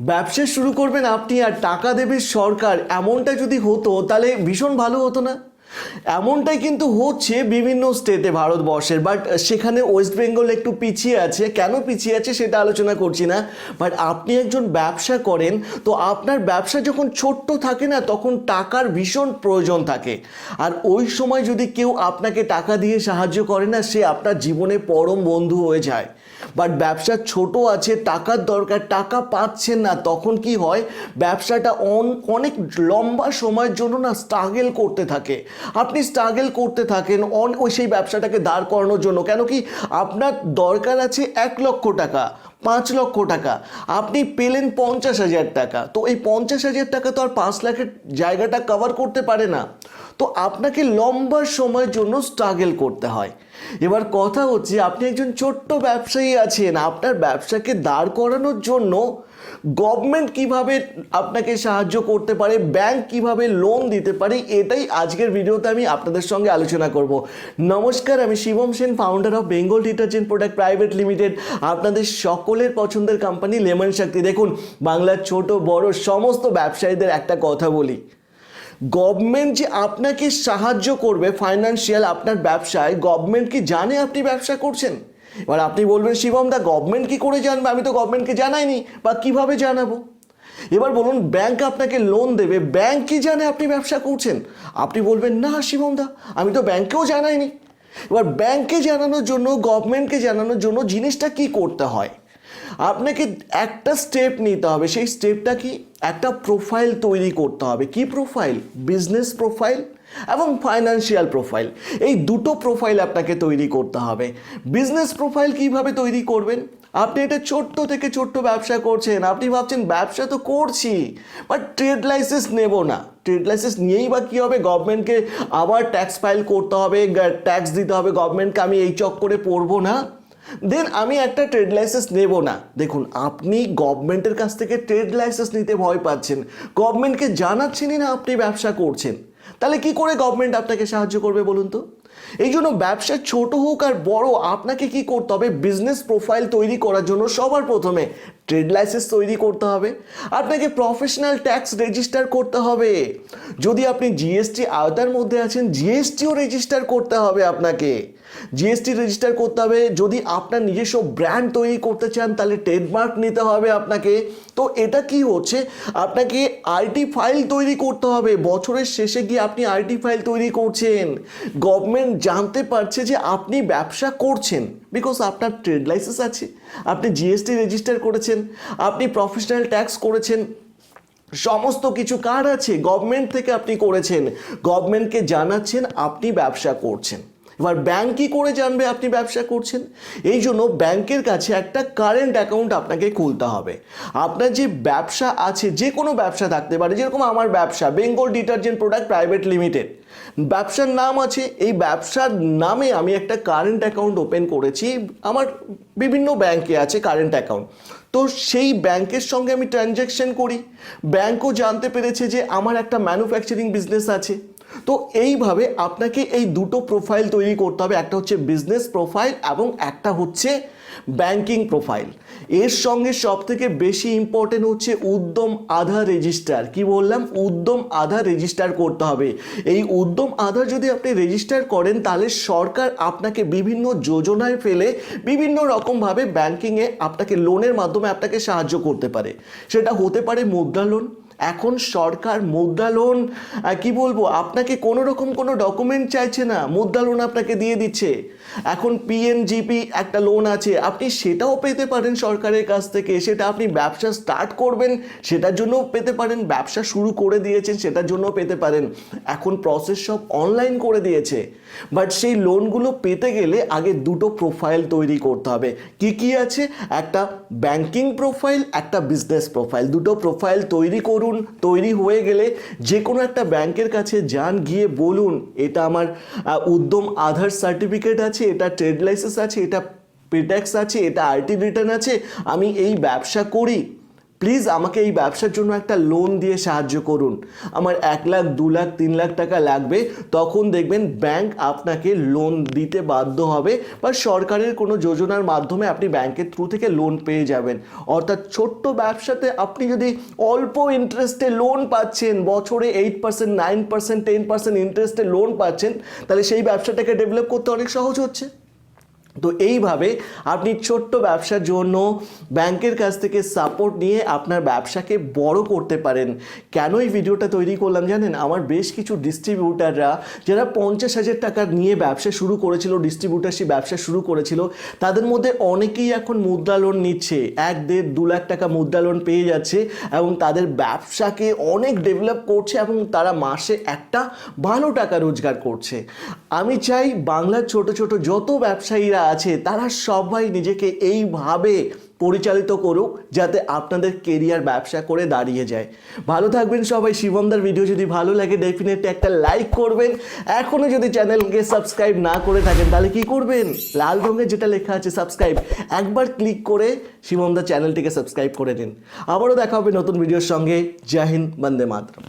ব্যবসা শুরু করবেন আপনি আর টাকা দেবে সরকার। এমনটা যদি হতো, তাহলে ভীষণ ভালো হতো না? এমনটাই কিন্তু হচ্ছে বিভিন্ন স্টেটে ভারতবর্ষের বাট সেখানে ওয়েস্ট বেঙ্গল একটু পিছিয়ে আছে। কেন পিছিয়ে আছে সেটা আলোচনা করছি না বাট আপনি একজন ব্যবসা করেন, তো আপনার ব্যবসা যখন ছোট্ট থাকে না, তখন টাকার ভীষণ প্রয়োজন থাকে। আর ওই সময় যদি কেউ আপনাকে টাকা দিয়ে সাহায্য করে না, সে আপনার জীবনে পরম বন্ধু হয়ে যায়। বাট ব্যবসা ছোট আছে, টাকার দরকার, টাকা পাচ্ছেন না, তখন কি হয়? ব্যবসাটা অন, অনেক লম্বা সময়ের জন্য না স্ট্রাগেল করতে থাকে। আপনি স্ট্রাগেল করতে থাকেন, অন, ওই সেই ব্যবসাটাকে দাঁড় করানোর জন্য। কেন কি? আপনার দরকার আছে এক লক্ষ টাকা, পাঁচ লক্ষ টাকা। আপনি পেলেন পঞ্চাশ হাজার টাকা। তো এই পঞ্চাশ হাজার টাকা তো আর পাঁচ লাখের জায়গাটা কভার করতে পারে না। তো আপনাকে লম্বা সময়ের জন্য স্ট্রাগল করতে হয়। এবার কথা হচ্ছে, আপনি একজন ছোট্ট ব্যবসায়ী আছেন, আপনার ব্যবসাকে দাঁড় করানোর জন্য গভর্নমেন্ট কীভাবে আপনাকে সাহায্য করতে পারে ব্যাংক কীভাবে লোন দিতে পারে, এটাই আজকের ভিডিওতে আমি আপনাদের সঙ্গে আলোচনা করব। নমস্কার, আমি Shivam Sen founder of Bengal detergent product private limited আপনাদের সকলের পছন্দের কোম্পানি লেমন শক্তি দেখুন, বাংলার ছোট, বড়, সমস্ত ব্যবসায়ীদের একটা কথা বলি। গভর্নমেন্ট যে আপনাকে সাহায্য করবে ফাইন্যান্সিয়াল আপনার ব্যবসায়, গভর্নমেন্ট কি জানে আপনি ব্যবসা করছেন? এবার আপনি বলবেন, শিবম দা, গভর্নমেন্ট কি করে জানবে? আমি তো গভর্নমেন্টকে জানাইনি, বা কীভাবে জানাব? এবার বলুন, ব্যাংক আপনাকে লোন দেবে, ব্যাংক কি জানে আপনি ব্যবসা করছেন? আপনি বলবেন, না, শিবম দা, আমি তো ব্যাংকেও জানাইনি। এবার ব্যাংকে জানানোর জন্য, গভর্নমেন্টকে জানানোর জন্য জিনিসটা কি করতে হয়? আপনাকে একটা স্টেপ নিতে হবে। সেই স্টেপটা কি? একটা প্রোফাইল তৈরি করতে হবে। কি প্রোফাইল বিজনেস প্রোফাইল এবং ফাইন্যান্সিয়াল প্রোফাইল এই দুটো প্রোফাইল আপনাকে তৈরি করতে হবে। বিজনেস প্রোফাইল কীভাবে তৈরি করবেন? আপনি এটা ছোট্ট থেকে ছোট্ট ব্যবসা করছেন। আপনি ভাবছেন, ব্যবসা তো করছি বাট ট্রেড লাইসেন্স নেব না। ট্রেড লাইসেন্স নিয়েই বা কী হবে? গভর্নমেন্টকে আবার ট্যাক্স ফাইল করতে হবে ট্যাক্স দিতে হবে। গভর্নমেন্টকে আমি এই চক্করে পড়ব না। দেন আমি একটা ট্রেড লাইসেন্স নেব না। দেখুন, আপনি গভর্নমেন্টের কাছ থেকে ট্রেড লাইসেন্স নিতে ভয় পাচ্ছেন। গভর্নমেন্টকে জানাচ্ছেনই না আপনি ব্যবসা করছেন। তাহলে কি করে গভর্নমেন্ট আপনাকে সাহায্য করবে বলুন তো? এই জন্য ব্যবসা ছোট হোক আর বড়, আপনাকে কি করতে হবে? বিজনেস প্রোফাইল তৈরি করার জন্য সবার প্রথমে ট্রেড লাইসেন্স তৈরি করতে হবে। আপনাকে প্রফেশনাল ট্যাক্স রেজিস্টার করতে হবে। যদি আপনি জিএসটি আওতার মধ্যে আছেন জিএসটিও রেজিস্টার করতে হবে আপনাকে। জিএসটি রেজিস্টার করতে হবে। যদি আপনার নিজস্ব ব্র্যান্ড তৈরি করতে চান, তাহলে ট্রেডমার্ক নিতে হবে আপনাকে। তো এটা কি হচ্ছে? আপনাকে আইটি ফাইল তৈরি করতে হবে। বছরের শেষে গিয়ে আপনি আইটি ফাইল তৈরি করছেন। গভর্নমেন্ট জানতে পারছে যে আপনি ব্যবসা করছেন বিকজ আপনার ট্রেড লাইসেন্স আছে, আপনি জিএসটি রেজিস্টার করেছেন, আপনি প্রফেশনাল ট্যাক্স করেছেন, সমস্ত কিছু কার আছে গভর্নমেন্ট থেকে আপনি করেছেন গভর্নমেন্টকে জানাচ্ছেন আপনি ব্যবসা করছেন। এবার ব্যাংক কী করে জানবে আপনি ব্যবসা করছেন? এই জন্য ব্যাংকের কাছে একটা কারেন্ট অ্যাকাউন্ট আপনাকে খুলতে হবে। আপনার যে ব্যবসা আছে, যে কোনো ব্যবসা থাকতে পারে, যেরকম আমার ব্যবসা Bengal detergent product private limited ব্যবসার নাম আছে, এই ব্যবসার নামে আমি একটা কারেন্ট অ্যাকাউন্ট ওপেন করেছি, আমার বিভিন্ন ব্যাংকে আছে কারেন্ট অ্যাকাউন্ট তো সেই ব্যাংকের সঙ্গে আমি ট্রানজ্যাকশন করি। ব্যাংকও জানতে পেরেছে যে আমার একটা ম্যানুফ্যাকচারিং বিজনেস আছে। তো এইভাবে আপনাকে এই দুটো প্রোফাইল তৈরি করতে হবে। একটা হচ্ছে বিজনেস প্রোফাইল এবং একটা হচ্ছে ব্যাংকিং প্রোফাইল এর সঙ্গে সব থেকে বেশি ইম্পর্টেন্ট হচ্ছে উদ্যম আধার রেজিস্টার কি বললাম? উদ্যম আধার রেজিস্টার করতে হবে। এই উদ্যম আধার যদি আপনি রেজিস্টার করেন, তাহলে সরকার আপনাকে বিভিন্ন যোজনায় ফেলে বিভিন্ন রকমভাবে ব্যাংকিংয়ে আপনাকে লোনের মাধ্যমে আপনাকে সাহায্য করতে পারে। সেটা হতে পারে মুদ্রা লোন এখন সরকার মুদ্রা লোন কি বলব, আপনাকে কোনো রকম কোনো ডকুমেন্ট চাইছে না মুদ্রা লোন আপনাকে দিয়ে দিচ্ছে। এখন পিএনজিপি একটা লোন আছে, আপনি সেটাও পেতে পারেন সরকারের কাছ থেকে, সেটা আপনি ব্যবসা স্টার্ট করবেন, সেটার জন্যও পেতে পারেন, ব্যবসা শুরু করে দিয়েছেন, সেটার জন্যও পেতে পারেন। এখন প্রসেস সব অনলাইন করে দিয়েছে। বাট সেই লোনগুলো পেতে গেলে আগে দুটো প্রোফাইল তৈরি করতে হবে। কি কি আছে? একটা ব্যাংকিং প্রোফাইল একটা বিজনেস প্রোফাইল দুটো প্রোফাইল তৈরি করুন তৈরি হয়ে গেলে যে কোনো একটা ব্যাংকের কাছে যান, গিয়ে বলুন, এটা আমার উদ্যম আধার সার্টিফিকেট আছে, এটা ট্রেড লাইসেন্স আছে, এটা পেট্যাক্স আছে, এটা আর্টি রিটার্ন আছে, আমি এই ব্যবসা করি। প্লিজ আমাকে এই ব্যবসার জন্য একটা লোন দিয়ে সাহায্য করুন। আমার এক লাখ, দু লাখ, তিন লাখ টাকা লাগবে, তখন দেখবেন ব্যাংক আপনাকে লোন দিতে বাধ্য হবে বা সরকারের কোনো যোজনার মাধ্যমে আপনি ব্যাংকের থ্রু থেকে লোন পেয়ে যাবেন। অর্থাৎ ছোট্ট ব্যবসাতে আপনি যদি অল্প ইন্টারেস্টে লোন পাচ্ছেন, বছরে eight percent nine percent ten percent ইন্টারেস্টে লোন পাচ্ছেন, তাহলে সেই ব্যবসাটাকে ডেভেলপ করতে অনেক সহজ হচ্ছে। তো এইভাবে আপনি ছোট্ট ব্যবসার জন্য ব্যাংকের কাছ থেকে সাপোর্ট নিয়ে আপনার ব্যবসাকে বড় করতে পারেন। কেন এই ভিডিওটা তৈরি করলাম জানেন? আমার বেশ কিছু ডিস্ট্রিবিউটাররা যারা পঞ্চাশ হাজার টাকা নিয়ে ব্যবসা শুরু করেছিল ডিস্ট্রিবিউটারশিপ ব্যবসা শুরু করেছিল, তাদের মধ্যে অনেকেই এখন মুদ্রা লোন নিচ্ছে। এক দেড় দু লাখ টাকা মুদ্রা লোন পেয়ে যাচ্ছে এবং তাদের ব্যবসাকে অনেক ডেভেলপ করছে এবং তারা মাসে একটা ভালো টাকা রোজগার করছে। আমি চাই বাংলার ছোট ছোট যত ব্যবসায়ীরা আছে, তারা সবাই নিজেকে এইভাবে পরিচালিত করুক যাতে আপনাদের কেরিয়ার ব্যবসা করে দাঁড়িয়ে যায়। ভালো থাকবেন সবাই, শিবমদার ভিডিও যদি ভালো লাগে ডেফিনেটলি একটা লাইক করবেন। এখনও যদি চ্যানেলকে সাবস্ক্রাইব না করে থাকেন, তাহলে কি করবেন? লাল রঙের যেটা লেখা আছে সাবস্ক্রাইব একবার ক্লিক করে শিবমদার চ্যানেলটিকে সাবস্ক্রাইব করে নিন। আবারও দেখা হবে নতুন ভিডিওর সঙ্গে। জয় হিন্দ, বন্দে মাতরম।